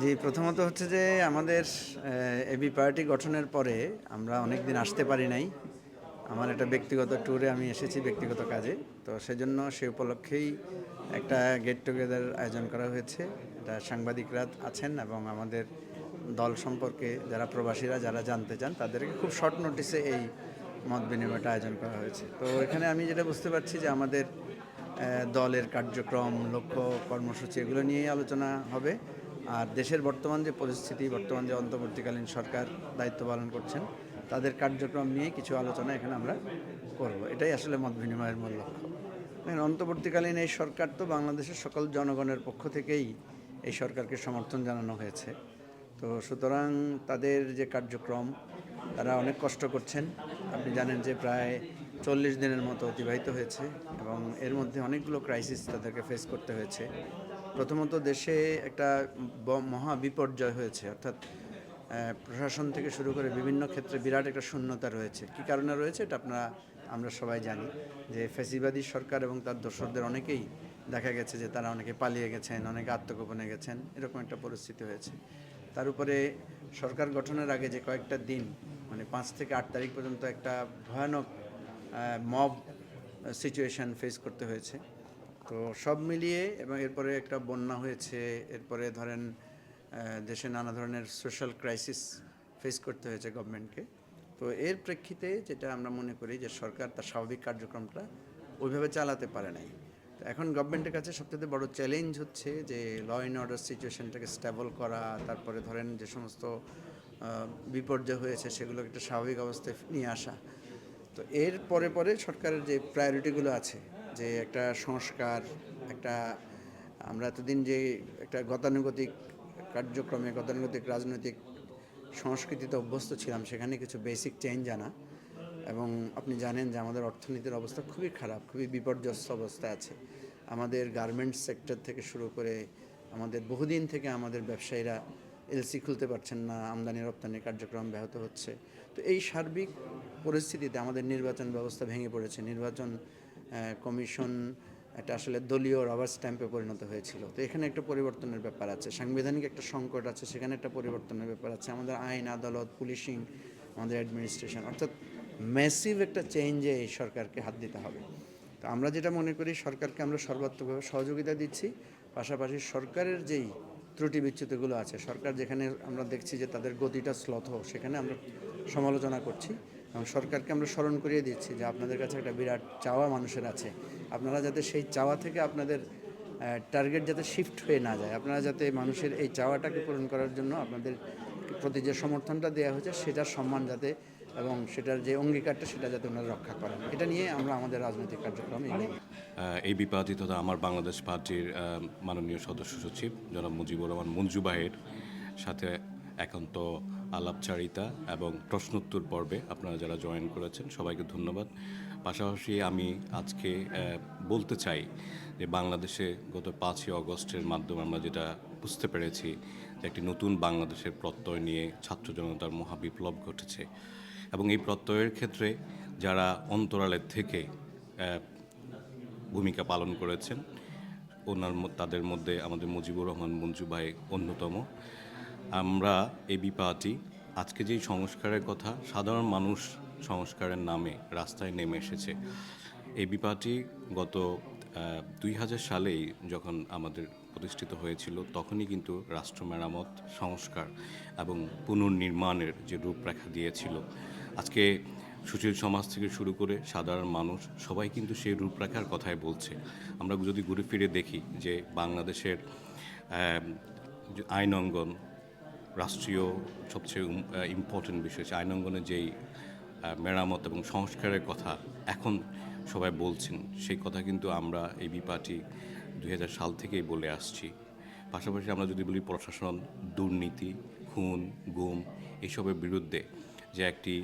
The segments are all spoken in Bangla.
জি, প্রথমত হচ্ছে যে আমাদের এবি পার্টি গঠনের পরে আমরা অনেক দিন আসতে পারি নাই। আমার একটা ব্যক্তিগত ট্যুরে আমি এসেছি ব্যক্তিগত কাজে। তো সেজন্য সে উপলক্ষেই একটা গেট টুগেদার আয়োজন করা হয়েছে। এটা সাংবাদিকরা আছেন এবং আমাদের দল সম্পর্কে যারা প্রবাসীরা, যারা জানতে চান, তাদেরকে খুব শর্ট নোটিসে এই মত বিনিময়টা আয়োজন করা হয়েছে। তো এখানে আমি যেটা বুঝতে পারছি যে আমাদের দলের কার্যক্রম, লক্ষ্য, কর্মসূচি, এগুলো নিয়েই আলোচনা হবে। আর দেশের বর্তমান যে পরিস্থিতি, বর্তমান যে অন্তর্বর্তীকালীন সরকার দায়িত্ব পালন করছেন, তাদের কার্যক্রম নিয়ে কিছু আলোচনা এখানে আমরা করব। এটাই আসলে মত বিনিময়ের মূল লক্ষ্য। অন্তর্বর্তীকালীন এই সরকার তো বাংলাদেশের সকল জনগণের পক্ষ থেকেই এই সরকারকে সমর্থন জানানো হয়েছে। তো সুতরাং তাদের যে কার্যক্রম, তারা অনেক কষ্ট করছেন। আপনি জানেন যে প্রায় চল্লিশ দিনের মতো অতিবাহিত হয়েছে। এবং এর মধ্যে অনেকগুলো ক্রাইসিস তাদেরকে ফেস করতে হয়েছে। প্রথমত দেশে একটা মহা বিপর্যয় হয়েছে। অর্থাৎ প্রশাসন থেকে শুরু করে বিভিন্ন ক্ষেত্রে বিরাট একটা শূন্যতা রয়েছে। কী কারণে রয়েছে এটা আপনারা, আমরা সবাই জানি যে ফ্যাসিবাদী সরকার এবং তার দোসরদের অনেকেই দেখা গেছে যে তারা অনেকে পালিয়ে গেছেন, অনেকে আত্মগোপনে গেছেন, এরকম একটা পরিস্থিতি হয়েছে। তার উপরে সরকার গঠনের আগে যে কয়েকটা দিন মানে পাঁচ থেকে আট তারিখ পর্যন্ত একটা ভয়ানক মব সিচুয়েশন ফেস করতে হয়েছে। তো সব মিলিয়ে এবং এরপরে একটা বন্যা হয়েছে, এরপরে ধরেন দেশে নানা ধরনের সোশ্যাল ক্রাইসিস ফেস করতে হয়েছে গভর্নমেন্টকে তো এর প্রেক্ষিতে যেটা আমরা মনে করি যে সরকার তার স্বাভাবিক কার্যক্রমটা ওইভাবে চালাতে পারে নাই। তো এখন গভর্নমেন্টের কাছে সবথেকে বড় চ্যালেঞ্জ হচ্ছে যে ল অ্যান্ড অর্ডার সিচুয়েশনটাকে স্টেবল করা, তারপরে ধরেন যে সমস্ত বিপর্যয় হয়েছে সেগুলোকে একটা স্বাভাবিক অবস্থায় নিয়ে আসা। তো এর পরে পরে সরকারের যে প্রায়োরিটিগুলো আছে, যে একটা সংস্কার, একটা আমরা এতদিন যে একটা গতানুগতিক কার্যক্রমে, গতানুগতিক রাজনৈতিক সংস্কৃতিতে অভ্যস্ত ছিলাম, সেখানে কিছু বেসিক চেঞ্জ আনা। এবং আপনি জানেন যে আমাদের অর্থনীতির অবস্থা খুবই খারাপ, খুবই বিপর্যস্ত অবস্থা আছে। আমাদের গার্মেন্টস সেক্টর থেকে শুরু করে আমাদের বহুদিন থেকে আমাদের ব্যবসায়ীরা এলসি খুলতে পারছেন না আমদানি রপ্তানি কার্যক্রম ব্যাহত হচ্ছে। তো এই সার্বিক পরিস্থিতিতে আমাদের নির্বাচন ব্যবস্থা ভেঙে পড়েছে। নির্বাচন কমিশন একটা আসলে দলীয় রবার স্ট্যাম্পে পরিণত হয়েছিল। তো এখানে একটা পরিবর্তনের ব্যাপার আছে। সাংবিধানিক একটা সংকট আছে, সেখানে একটা পরিবর্তনের ব্যাপার আছে। আমাদের আইন, আদালত, পুলিশিং, আমাদের অ্যাডমিনিস্ট্রেশন অর্থাৎ ম্যাসিভ একটা চেঞ্জে এই সরকারকে হাত দিতে হবে। তো আমরা যেটা মনে করি, সরকারকে আমরা সর্বাত্মকভাবে সহযোগিতা দিচ্ছি। পাশাপাশি সরকারের যেই ত্রুটি বিচ্যুতিগুলো আছে, সরকার যেখানে আমরা দেখছি যে তাদের গতিটা স্লথ সেখানে আমরা সমালোচনা করছি। এবং সরকারকে আমরা স্মরণ করিয়ে দিচ্ছি যে আপনাদের কাছে একটা বিরাট চাওয়া মানুষের আছে। আপনারা যাতে সেই চাওয়া থেকে আপনাদের টার্গেট যাতে শিফট হয়ে না যায়। আপনারা যাতে মানুষের এই চাওয়াটাকে পূরণ করার জন্য আপনাদের প্রতি যে সমর্থনটা দেওয়া হয়েছে, সেটার সম্মান যাতে এবং সেটার যে অঙ্গীকারটা, সেটা যাতে ওনারা রক্ষা করেন। এটা নিয়ে আমরা আমাদের রাজনৈতিক কার্যক্রম এই বিপাতি তথা আমার বাংলাদেশ পার্টির মাননীয় সদস্য সচিব জনাব মুজিবুর রহমান মঞ্জু বাহের সাথে একান্ত আলাপচারিতা এবং প্রশ্নোত্তর পর্বে আপনারা যারা জয়েন করেছেন, সবাইকে ধন্যবাদ। পাশাপাশি আমি আজকে বলতে চাই যে বাংলাদেশে গত পাঁচই অগস্টের মাধ্যমে আমরা যেটা বুঝতে পেরেছি যে একটি নতুন বাংলাদেশের প্রত্যয় নিয়ে ছাত্র জনতার মহাবিপ্লব ঘটেছে এবং এই প্রত্যয়ের ক্ষেত্রে যারা অন্তরালের থেকে ভূমিকা পালন করেছেন, ওনার তাদের মধ্যে আমাদের মুজিবুর রহমান মঞ্জু ভাই অন্যতম। আমরা এই বিপাটি আজকে যেই সংস্কারের কথা, সাধারণ মানুষ সংস্কারের নামে রাস্তায় নেমে এসেছে। এই বিপাটি গত দুই হাজার সালেই যখন আমাদের প্রতিষ্ঠিত হয়েছিল, তখনই কিন্তু রাষ্ট্র মেরামত, সংস্কার এবং পুনর্নির্মাণের যে রূপরেখা দিয়েছিল। আজকে সুশীল সমাজ থেকে শুরু করে সাধারণ মানুষ সবাই কিন্তু সেই রূপরেখার কথাই বলছে। আমরা যদি ঘুরে ফিরে দেখি যে বাংলাদেশের আইন অঙ্গন রাষ্ট্রীয় সবচেয়ে ইম্পর্টেন্ট বিষয় হচ্ছে আইন অঙ্গনের যেই মেরামত এবং সংস্কারের কথা এখন সবাই বলছেন, সেই কথা কিন্তু আমরা এই বিপাটি দু হাজার সাল থেকেই বলে আসছি। পাশাপাশি আমরা যদি বলি প্রশাসন, দুর্নীতি, খুন, গুম এইসবের বিরুদ্ধে যে একটি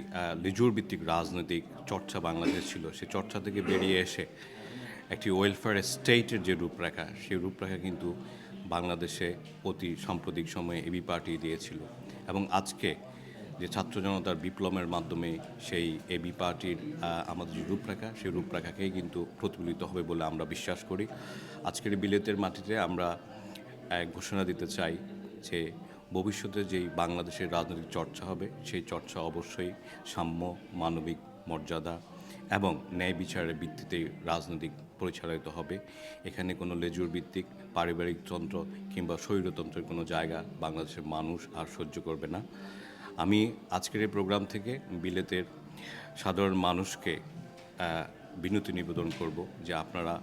লিজুর ভিত্তিক রাজনৈতিক চর্চা বাংলাদেশ ছিল, সেই চর্চা থেকে বেরিয়ে এসে একটি ওয়েলফেয়ার স্টেটের যে রূপরেখা, সেই রূপরেখা কিন্তু বাংলাদেশে অতি সাম্প্রতিক সময়ে এবি পার্টি দিয়েছিল। এবং আজকে যে ছাত্র জনতার বিপ্লবের মাধ্যমে সেই এবি পার্টির আমাদের যে রূপরেখা, সেই রূপরেখাকেই কিন্তু প্রতিফলিত হবে বলে আমরা বিশ্বাস করি। আজকের বিলেতের মাটিতে আমরা ঘোষণা দিতে চাই যে ভবিষ্যতে যেই বাংলাদেশের রাজনৈতিক চর্চা হবে, সেই চর্চা অবশ্যই সাম্য, মানবিক মর্যাদা এবং ন্যায় বিচারের ভিত্তিতে রাজনৈতিক পরিচালিত হবে। এখানে কোনো লেজুর ভিত্তিক পারিবারিক তন্ত্র কিংবা শৈরতন্ত্রের কোনো জায়গা বাংলাদেশের মানুষ আর সহ্য করবে না। আমি আজকের এই প্রোগ্রাম থেকে বিলেতের সাধারণ মানুষকে বিনতি নিবেদন করব যে আপনারা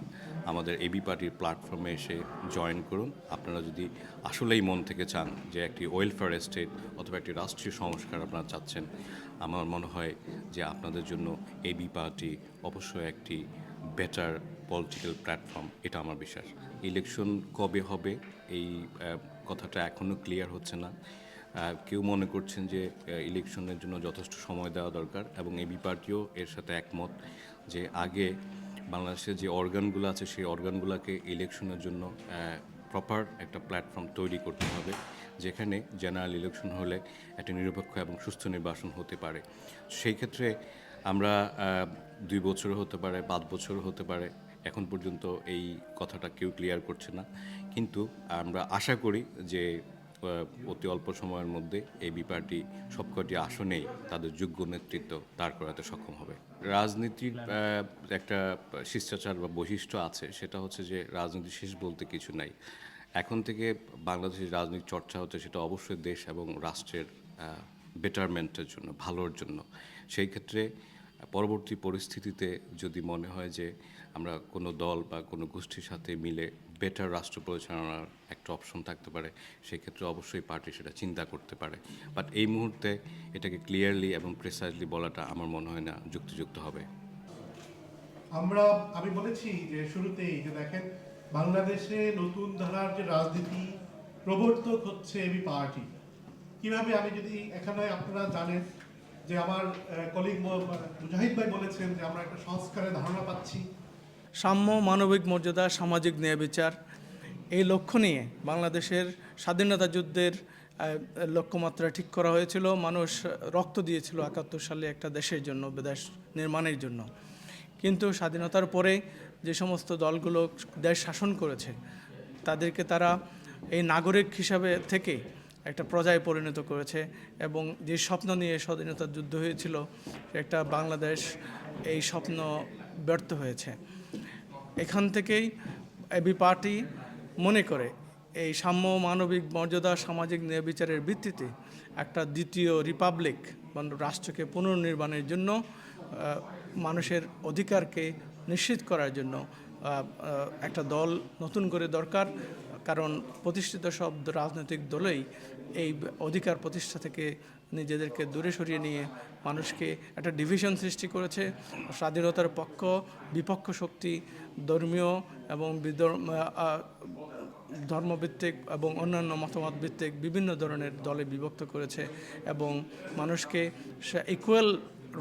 আমাদের এবি পার্টির প্ল্যাটফর্মে এসে জয়েন করুন। আপনারা যদি আসলেই মন থেকে চান যে একটি ওয়েলফেয়ার স্টেট অথবা একটি রাষ্ট্রীয় সংস্কার আপনারা চাচ্ছেন, আমার মনে হয় যে আপনাদের জন্য এবি পার্টি অবশ্যই একটি বেটার পলিটিক্যাল প্ল্যাটফর্ম এটা আমার বিশ্বাস। ইলেকশন কবে হবে, এই কথাটা এখনও ক্লিয়ার হচ্ছে না। কেউ মনে করছেন যে ইলেকশনের জন্য যথেষ্ট সময় দেওয়া দরকার এবং এবি পার্টিও এর সাথে একমত যে আগে বাংলাদেশের যে অর্গানগুলো আছে, সেই অর্গানগুলোকে ইলেকশনের জন্য প্রপার একটা প্ল্যাটফর্ম তৈরি করতে হবে, যেখানে জেনারেল ইলেকশন হলে একটা নিরপেক্ষ এবং সুস্থ নির্বাচন হতে পারে। সেই ক্ষেত্রে আমরা দুই বছর হতে পারে, পাঁচ বছর হতে পারে, এখন পর্যন্ত এই কথাটা কেউ ক্লিয়ার করছে না। কিন্তু আমরা আশা করি যে অতি অল্প সময়ের মধ্যে এই বিপার্টি সবকটি আসনেই তাদের যোগ্য নেতৃত্ব দাঁড় করাতে সক্ষম হবে। রাজনীতির একটা শিষ্টাচার বা বৈশিষ্ট্য আছে, সেটা হচ্ছে যে রাজনীতি শেষ বলতে কিছু নাই। এখন থেকে বাংলাদেশের রাজনৈতিক চর্চা হচ্ছে সেটা অবশ্যই দেশ এবং রাষ্ট্রের বেটারমেন্টের জন্য, ভালোর জন্য। সেই ক্ষেত্রে পরবর্তী পরিস্থিতিতে যদি মনে হয় যে আমরা কোনো দল বা কোনো গোষ্ঠীর সাথে মিলে বেটার রাষ্ট্র পরিচালনার একটা অপশন থাকতে পারে, সেক্ষেত্রে অবশ্যই পার্টি সেটা চিন্তা করতে পারে। বাট এই মুহূর্তে এটাকে ক্লিয়ারলি এবং প্রেসাইজলি বলাটা আমার মনে হয় না যুক্তিযুক্ত হবে। আমরা, আমি বলেছি যে শুরুতেই যে দেখেন, বাংলাদেশে নতুন ধারার যে রাজনীতি প্রবর্তক হচ্ছে এবি পার্টি। কীভাবে আমি যদি এখানে আপনারা জানেন যে আমার কলিগ মুজাহিদ ভাই বলেছেন যে আমরা একটা সংস্কারের ধারণা পাচ্ছি। সাম্য মানবিক মর্যাদা, সামাজিক ন্যায় বিচার, এই লক্ষ্য নিয়ে বাংলাদেশের স্বাধীনতা যুদ্ধের লক্ষ্যমাত্রা ঠিক করা হয়েছিল। মানুষ রক্ত দিয়েছিল একাত্তর সালে একটা দেশের জন্য, দেশ নির্মাণের জন্য। কিন্তু স্বাধীনতার পরে যে সমস্ত দলগুলো দেশ শাসন করেছে, তাদেরকে তারা এই নাগরিক হিসাবে থেকে একটা প্রজায় পরিণত করেছে এবং যে স্বপ্ন নিয়ে স্বাধীনতার যুদ্ধ হয়েছিল, একটা বাংলাদেশ এই স্বপ্ন ব্যর্থ হয়েছে। এখান থেকেই এবি পার্টি মনে করে এই সাম্য মানবিক মর্যাদা, সামাজিক ন্যায় বিচারের ভিত্তিতে একটা দ্বিতীয় রিপাবলিক রাষ্ট্রকে পুনর্নির্মাণের জন্য মানুষের অধিকারকে নিশ্চিত করার জন্য একটা দল নতুন করে দরকার। কারণ প্রতিষ্ঠিত সব রাজনৈতিক দলেই এই অধিকার প্রতিষ্ঠা থেকে নিজেদেরকে দূরে সরিয়ে নিয়ে মানুষকে একটা ডিভিশন সৃষ্টি করেছে। স্বাধীনতার পক্ষ, বিপক্ষ শক্তি, ধর্মীয় এবং ধর্মভিত্তিক এবং অন্যান্য মতামত ভিত্তিক বিভিন্ন ধরনের দলে বিভক্ত করেছে এবং মানুষকে ইকুয়াল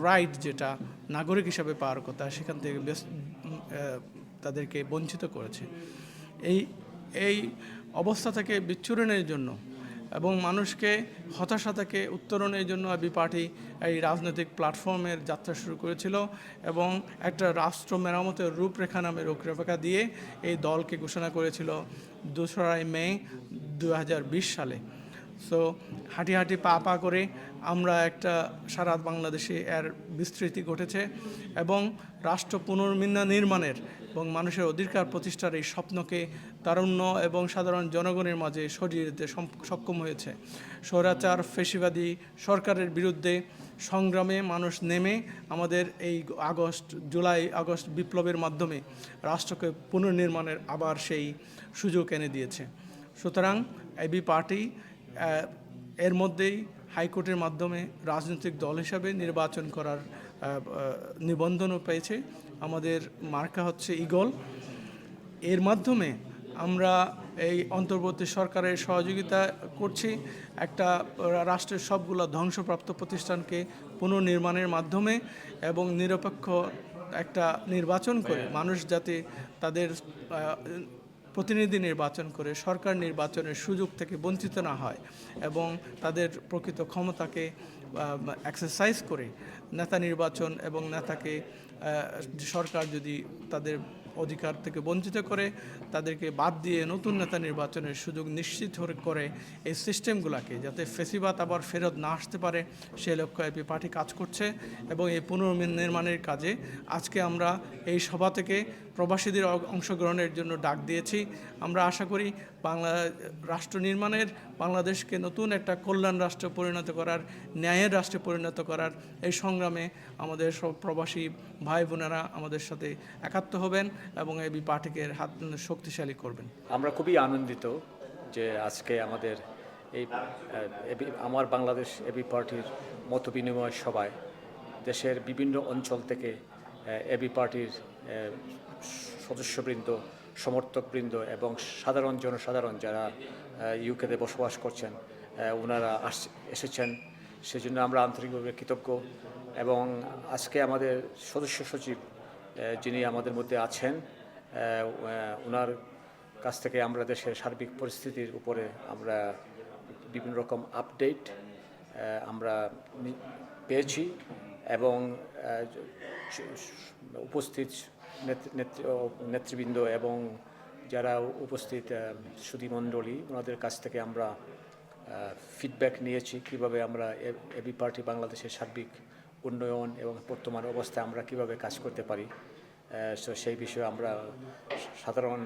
রাইট যেটা নাগরিক হিসাবে পাওয়ার কথা সেখান থেকে তাদেরকে বঞ্চিত করেছে। এই এই অবস্থা থেকে বিচ্ছুরণের জন্য এবং মানুষকে হতাশা থেকে উত্তরণের জন্য আবি পার্টি এই রাজনৈতিক প্ল্যাটফর্মের যাত্রা শুরু করেছিল এবং একটা রাষ্ট্র মেরামতের রূপরেখা নামে রূপরেখা দিয়ে এই দলকে ঘোষণা করেছিল দোসরাই মে দু হাজার বিশ সালে। সো হাঁটি হাঁটি পা পা করে আমরা একটা সারা বাংলাদেশে এর বিস্তৃতি ঘটেছে এবং রাষ্ট্র পুনর্মিন্না নির্মাণের এবং মানুষের অধিকার প্রতিষ্ঠার এই স্বপ্নকে তারুণ্য এবং সাধারণ জনগণের মাঝে সরিয়ে দিতে সক্ষম হয়েছে। স্বৈরাচার, ফেসিবাদী সরকারের বিরুদ্ধে সংগ্রামে মানুষ নেমে আমাদের এই আগস্ট, জুলাই, আগস্ট বিপ্লবের মাধ্যমে রাষ্ট্রকে পুনর্নির্মাণের আবার সেই সুযোগ এনে দিয়েছে। সুতরাং এবি পার্টি এর মধ্যেই হাইকোর্টের মাধ্যমে রাজনৈতিক দল হিসাবে নির্বাচন করার নিবন্ধনও পেয়েছে। আমাদের মার্কা হচ্ছে ইগল এর মাধ্যমে আমরা এই অন্তর্বর্তী সরকারের সহযোগিতা করছি। একটা রাষ্ট্রের সবগুলো ধ্বংসপ্রাপ্ত প্রতিষ্ঠানকে পুনর্নির্মাণের মাধ্যমে এবং নিরপেক্ষ একটা নির্বাচন করে মানুষ যাতে তাদের প্রতিনিধি নির্বাচন করে সরকার নির্বাচনের সুযোগ থেকে বঞ্চিত না হয় এবং তাদের প্রকৃত ক্ষমতাকে এক্সারসাইজ করে নেতা নির্বাচন এবং নেতাকে সরকার যদি তাদের অধিকার থেকে বঞ্চিত করে, তাদেরকে বাদ দিয়ে নতুন নেতা নির্বাচনের সুযোগ নিশ্চিত করে- এই সিস্টেমগুলোকে যাতে ফেসিবাদ আবার ফেরত না আসতে পারে, সে লক্ষ্য এপি পার্টি কাজ করছে এবং এই পুনর্নির্মাণের কাজে আজকে আমরা এই সভা থেকে প্রবাসীদের অংশগ্রহণের জন্য ডাক দিয়েছি। আমরা আশা করি বাংলা রাষ্ট্র নির্মাণের বাংলাদেশকে নতুন একটা কল্যাণ রাষ্ট্রে পরিণত করার, ন্যায়ের রাষ্ট্রে পরিণত করার এই সংগ্রামে আমাদের সব প্রবাসী ভাই বোনেরা আমাদের সাথে একাত্ম হবেন এবং এই পার্টিকে হাত শক্তিশালী করবেন। আমরা খুবই আনন্দিত যে আজকে আমাদের এই এবি- আমার বাংলাদেশ এবি পার্টির মত বিনিময় সভায় দেশের বিভিন্ন অঞ্চল থেকে এবি পার্টির সদস্যবৃন্দ, সমর্থকবৃন্দ এবং সাধারণ জনসাধারণ যারা ইউকেতে বসবাস করছেন ওনারা আস এসেছেন। সেজন্য আমরা আন্তরিকভাবে কৃতজ্ঞ এবং আজকে আমাদের সদস্য সচিব যিনি আমাদের মধ্যে আছেন ওনার কাছ থেকে আমরা দেশের সার্বিক পরিস্থিতির উপরে আমরা বিভিন্ন রকম আপডেট আমরা পেয়েছি এবং উপস্থিত নেতৃবৃন্দ এবং যারা উপস্থিত সুধীমণ্ডলী ওনাদের কাছ থেকে আমরা ফিডব্যাক নিয়েছি কীভাবে আমরা এবি পার্টি বাংলাদেশের সার্বিক উন্নয়ন এবং বর্তমান অবস্থায় আমরা কীভাবে কাজ করতে পারি। সো সেই বিষয়ে আমরা সাধারণ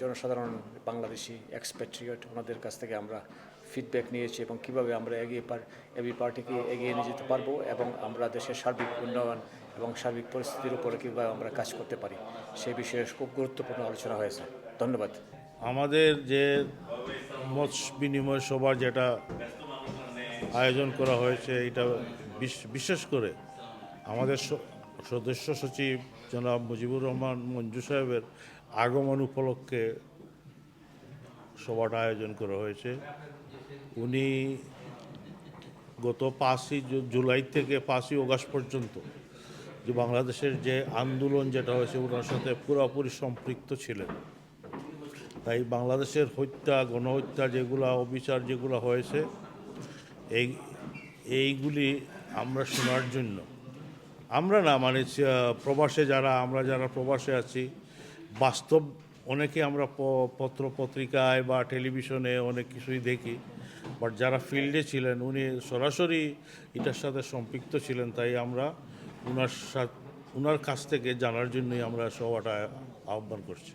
জনসাধারণ, বাংলাদেশি এক্সপেট্রিয়ট ওনাদের কাছ থেকে আমরা ফিডব্যাক নিয়েছি এবং কীভাবে আমরা এগিয়ে পার এবি পার্টিকে এগিয়ে নিয়ে যেতে পারব এবং আমরা দেশের সার্বিক উন্নয়ন এবং সার্বিক পরিস্থিতির উপরে কীভাবে আমরা কাজ করতে পারি, সেই বিষয়ে খুব গুরুত্বপূর্ণ আলোচনা হয়েছে। ধন্যবাদ। আমাদের যে মত বিনিময় সভা যেটা আয়োজন করা হয়েছে, এটা বিশ- বিশেষ করে আমাদের সদস্য সচিব জনাব মুজিবুর রহমান মঞ্জু সাহেবের আগমন উপলক্ষে সভাটা আয়োজন করা হয়েছে। উনি গত পাঁচই জুলাই থেকে পাঁচই অগাস্ট পর্যন্ত যে বাংলাদেশের যে আন্দোলন যেটা হয়েছে, ওনার সাথে পুরোপুরি সম্পৃক্ত ছিলেন। তাই বাংলাদেশের হত্যা, গণহত্যা যেগুলো, অবিচার যেগুলো হয়েছে, এই, এইগুলি আমরা শোনার জন্য। আমরা না মানে প্রবাসে যারা, আমরা যারা প্রবাসে আছি, বাস্তব অনেকে আমরা পত্র পত্রিকায় বা টেলিভিশনে অনেক কিছুই দেখি। বাট যারা ফিল্ডে ছিলেন, উনি সরাসরি এটার সাথে সম্পৃক্ত ছিলেন, তাই আমরা ওনার সাথে ওনার কাছ থেকে জানার জন্যই আমরা সভাটা আহ্বান করছি।